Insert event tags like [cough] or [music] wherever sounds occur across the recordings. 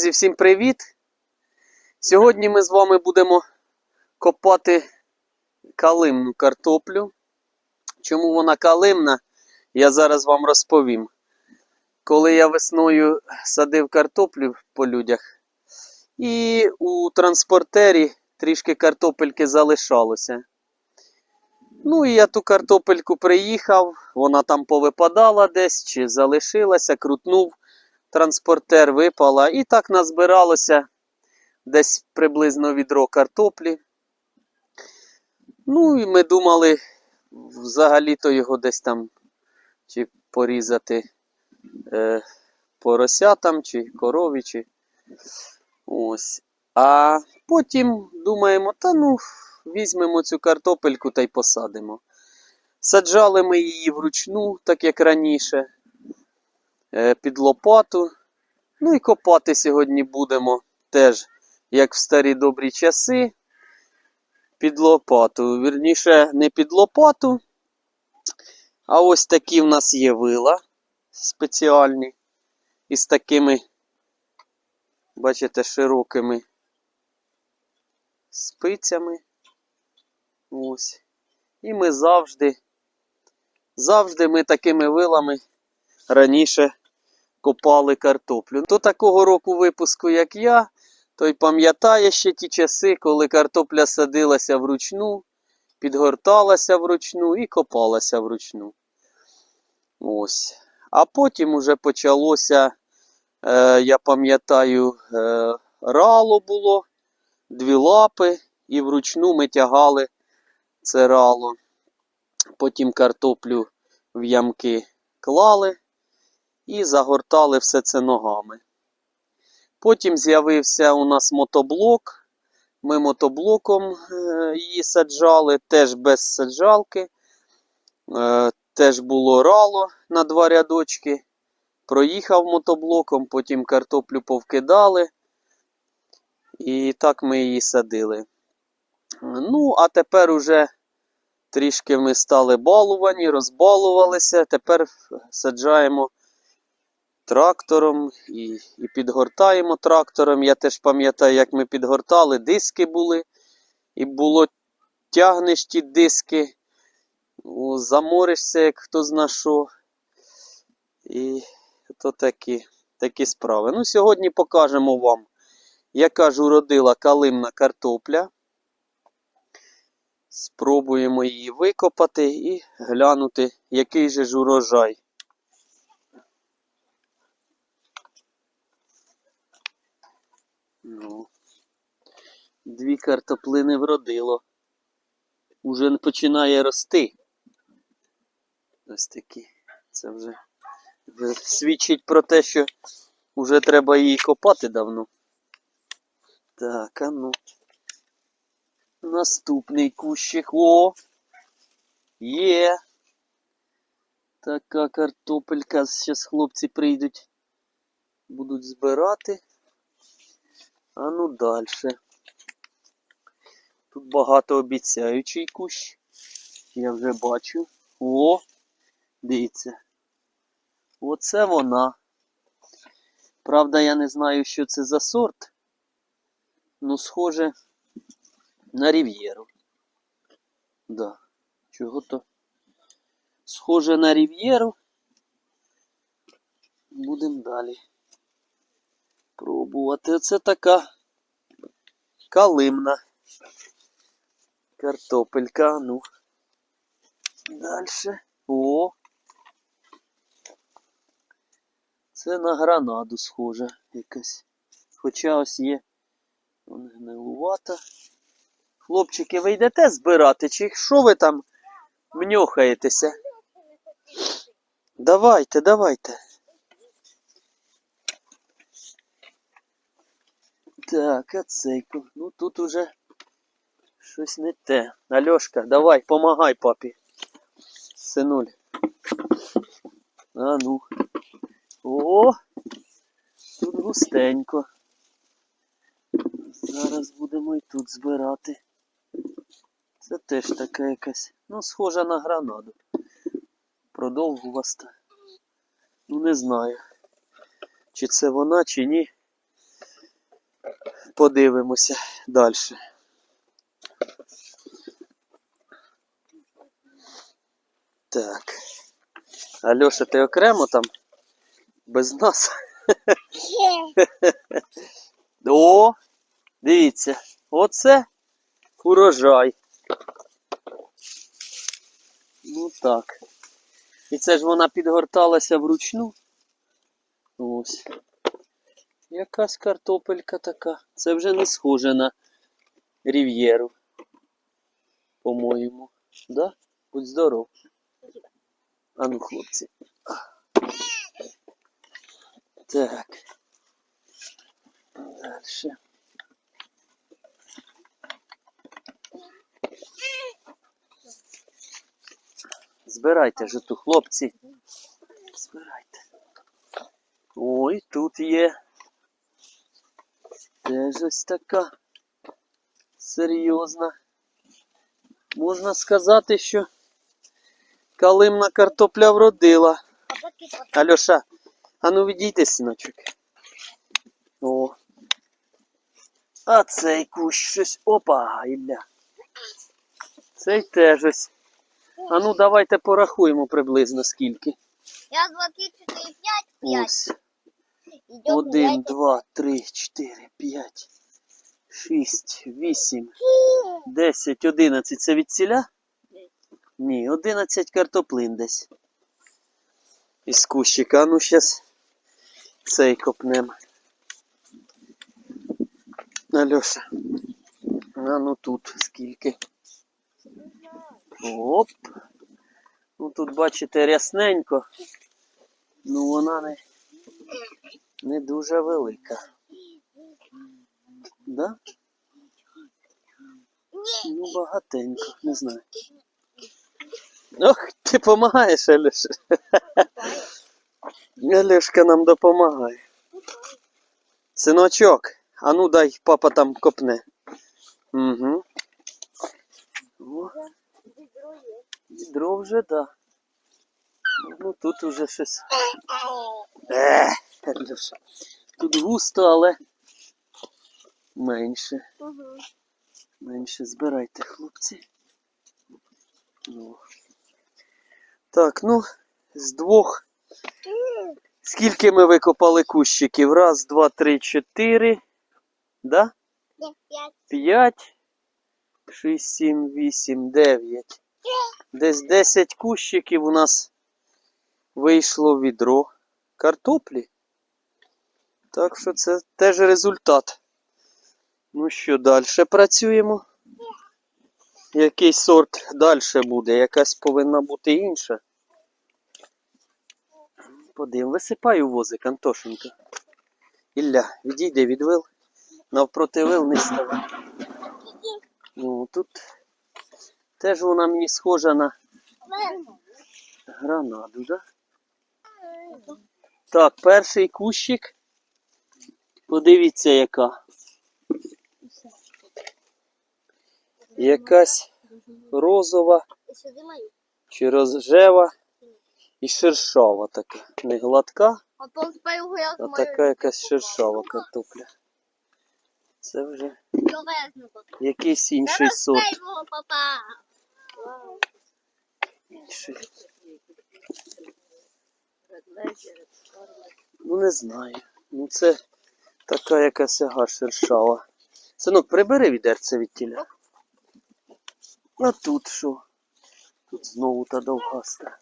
Друзі, всім привіт! Сьогодні ми з вами будемо копати калимну картоплю. Чому вона калимна, я зараз вам розповім. Коли я весною садив картоплю по людях, і у транспортері трішки картопельки залишалося. Ну і я ту картопельку приїхав, вона там повипадала десь чи залишилася, крутнув транспортер випала, і так назбиралося десь приблизно відро картоплі. Ну, і ми думали взагалі-то його десь там чи порізати е, поросятам, чи корові, чи ось. А потім думаємо, та ну, візьмемо цю картопельку та й посадимо. Саджали ми її вручну, так як раніше під лопату. Ну і копати сьогодні будемо теж, як в старі добрі часи, під лопату. Вірніше, не під лопату, а ось такі в нас є вила спеціальні. Із такими, бачите, широкими спицями. Ось. І ми завжди, завжди ми такими вилами раніше копали картоплю. До такого року випуску, як я, той пам'ятає ще ті часи, коли картопля садилася вручну, підгорталася вручну і копалася вручну. Ось. А потім уже почалося, е, я пам'ятаю, е, рало було, дві лапи, і вручну ми тягали це рало. Потім картоплю в ямки клали і загортали все це ногами. Потім з'явився у нас мотоблок. Ми мотоблоком е, її саджали, теж без саджалки. Е, Теж було рало на два рядочки. Проїхав мотоблоком, потім картоплю повкидали. І так ми її садили. Ну, а тепер уже трішки ми стали балувані, розбалувалися. Тепер саджаємо трактором і, і підгортаємо трактором. Я теж пам'ятаю, як ми підгортали, диски були. І було тягнеш ті диски, о, заморишся, як хто зна що. І то такі, такі справи. Ну, сьогодні покажемо вам, яка ж уродила калимна картопля. Спробуємо її викопати і глянути, який же ж урожай. Ну, дві картоплини вродило. Уже починає рости. Ось такі. Це вже, свідчить про те, що вже треба її копати давно. Так, а ну. Наступний кущик. О! Є. Така картопелька. Зараз хлопці прийдуть. Будуть збирати. А ну далі. Тут багато обіцяючий кущ. Я вже бачу. О! Дивіться. Оце вона. Правда, я не знаю, що це за сорт. Ну, схоже на рів'єру. Да. Чого то? Схоже на рів'єру. Будемо далі пробувати. Оце така калимна картопелька. Ну. Далі. О. Це на гранаду схоже якась. Хоча ось є вона гнилувата. Хлопчики, ви йдете збирати, чи що ви там мньохаєтеся? Давайте, давайте. Так, а цей, ну тут уже щось не те. Альошка, давай, помагай папі. Синуль. А ну. О! Тут густенько. Зараз будемо і тут збирати. Це теж така якась, ну, схожа на гранаду. Продовгуваста. Ну, не знаю, чи це вона, чи ні. Подивимося далі. Так. Альоша, ти окремо там? Без нас? О, дивіться, оце урожай. Ну так. І це ж вона підгорталася вручну. Ось. Якась картопелька така. Це вже не схоже на рів'єру. По-моєму. Да? Будь здоров. А ну, хлопці. Так. Дальше. Збирайте же ту, хлопці. Збирайте. Ой, тут є. Теж ось така серйозна. Можна сказати, що калимна картопля вродила. Альоша, а ну відійди, синочок. О. А цей кущ щось. Опа, Ілля. Цей теж ось. А ну давайте порахуємо приблизно скільки. Я два, три, чотири, п'ять, п'ять. Ось. Один, два, три, чотири, п'ять, шість, вісім, десять, одинадцять. Це від ціля? Ні, одинадцять картоплин десь. Із кущика. Ну щас цей копнем. Альоша. А ну тут скільки. Оп. Ну тут бачите рясненько. Ну вона не, не дуже велика. Да? Ну, багатенько, не знаю. Ох, ти допомагаєш, Алюша. Алюшка нам допомагає. Синочок, а ну дай папа там копне. Угу. Відро вже, да. Ну тут уже щось. Алюша. Тут густо, але менше. Мгм. Менше збирайте, хлопці. Ну. Так, ну, з двох. Скільки ми викопали кущиків? Раз, два, три, чотири. Да? П'ять. П'ять. Шість, сім, вісім, дев'ять. Десь десять кущиків у нас вийшло відро картоплі. Так що це теж результат. Ну що, далі працюємо? Який сорт далі буде? Якась повинна бути інша. Подивимо. Висипай у возик, Антошенко. Ілля, відійди від вил. Навпроти вил не ставай. Ну, тут теж вона мені схожа на гранаду, да? Так, перший кущик. Подивіться, яка. Якась розова чи рожева і шершава така. Не гладка, А така якась шершава картопля. Це вже якийсь інший сорт. Інший. Ну не знаю. Ну це така якась ага шершава. Синок, прибери відерце від тіля. А тут що? Тут знову та довгаста.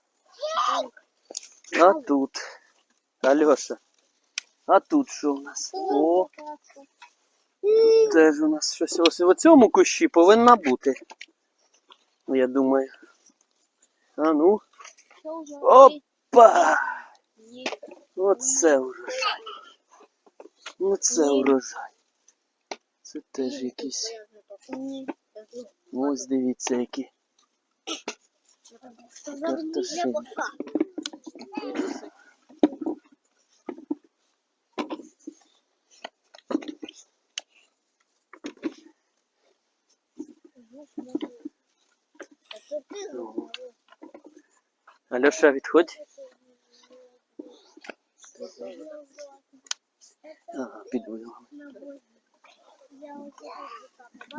А тут. Альоша. А тут що у нас? О, теж у нас щось. Ось в цьому кущі повинна бути. Я думаю. А ну. Опа! Оце урожай. Оце урожай. Це теж якісь. Ось дивіться, які. Картошини. Альоша, відходь. Ага, під вилами. Я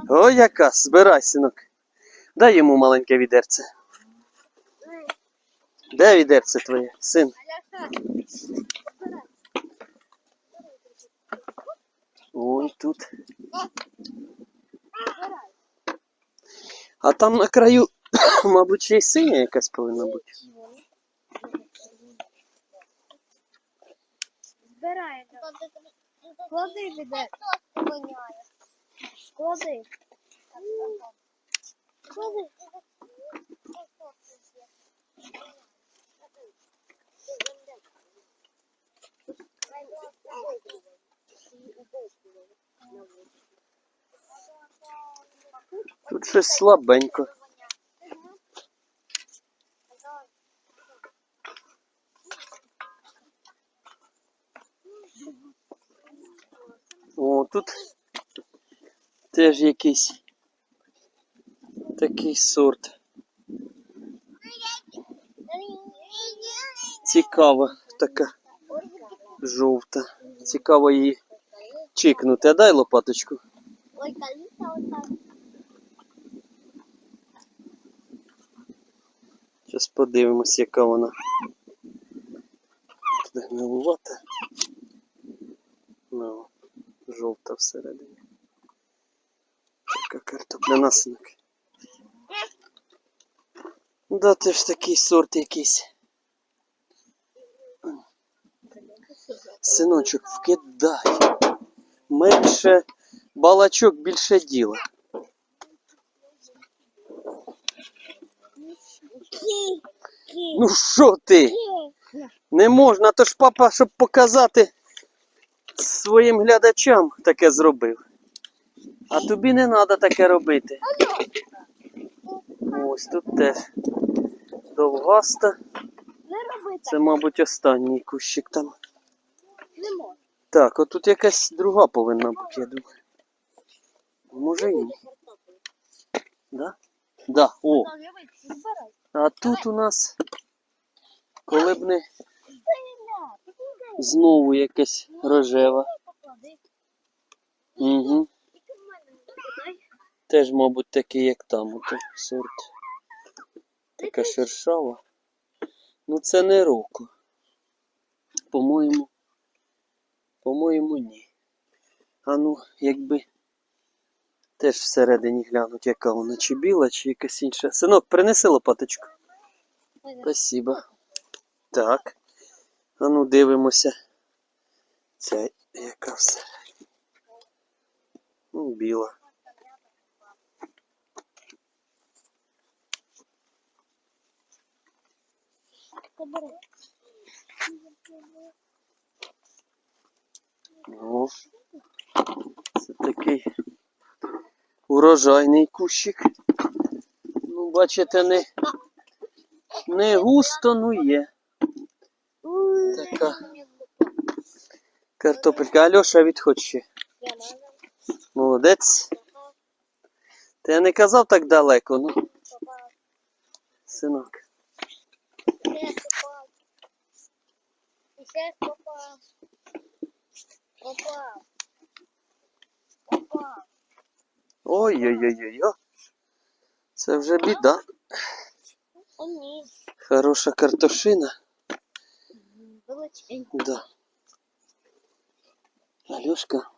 О, яка, збирай, синок. Дай йому маленьке відерце. Де відерце твоє, син? Ой, тут. А там на краю, [coughs] мабуть, ще й синя якась повинна бути. Збирай. Клади віде. Клади. Клади. Тут щось слабенько. О, тут теж якийсь такий сорт. Цікава така жовта. Цікаво її чикнути. А дай лопаточку. Зараз подивимось, яка вона. Туди гнилувата. Ну, жовта всередині. Така картопляна синок. Да, теж такий сорт якийсь. Синочок, вкидай. Менше балачок, більше діла. Ну що ти? Не можна, то ж папа, щоб показати своїм глядачам, таке зробив. А тобі не треба таке робити. Ось тут теж довгаста. Це, мабуть, останній кущик там. Так, отут якась друга повинна бути, я думаю. Може і ні. Да? Да, о. А тут у нас, коли б не. Знову якась рожева. Угу. Теж, мабуть, такий, як там, ото сорт. Така шершава. Ну це не року. По-моєму. По-моєму, ні. А ну, якби теж всередині глянуть, яка вона, чи біла, чи якась інша. Синок, принеси лопаточку. Спасибо. Так. А ну дивимося. Ця яка всередині. Ну, біла. Ну, це такий урожайний кущик. Ну, бачите, не, не густо, ну є. Така картопелька. Альоша, відходь ще. Молодець. Ти я не казав так далеко, ну, синок. Попав. Попав. Попав. Попав. Ой-ой-ой-ой. Це вже біда. Хороша картошина. Величенький. Да. Альошка.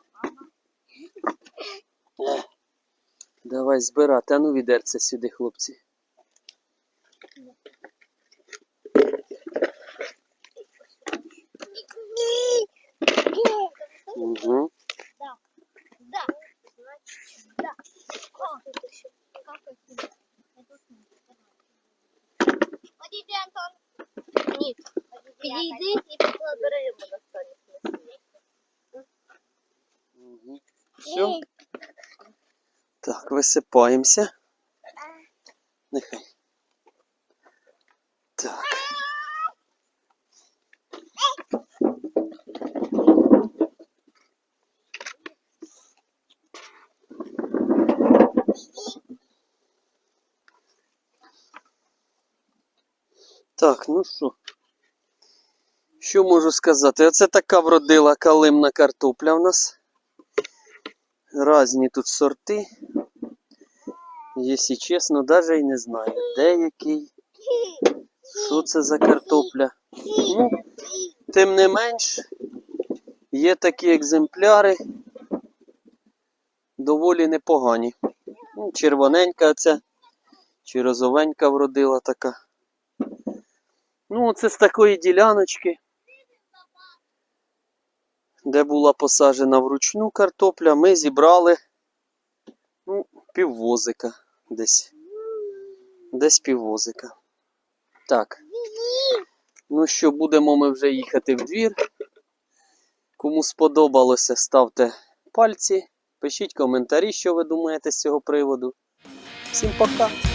Е, Давай збирати. А ну відерце сюди, хлопці. Угу. Да. Значит, да. О, тут еще капает. Подійди, Антон. Ні. Підійди і поклади йому на столі. Угу. Все. Так, висипаємося. Нехай. Так. Так, ну що? Що можу сказати? Оце така вродила калимна картопля в нас. Разні тут сорти. Якщо чесно, навіть і не знаю, де який, що це за картопля. Ну, тим не менш, є такі екземпляри, доволі непогані. Ну, червоненька ця, чи розовенька вродила така. Ну, це з такої діляночки, де була посаджена вручну картопля, ми зібрали ну, піввозика десь. Десь піввозика. Так. Ну що, будемо ми вже їхати в двір. Кому сподобалося, ставте пальці, пишіть коментарі, що ви думаєте з цього приводу. Всім пока!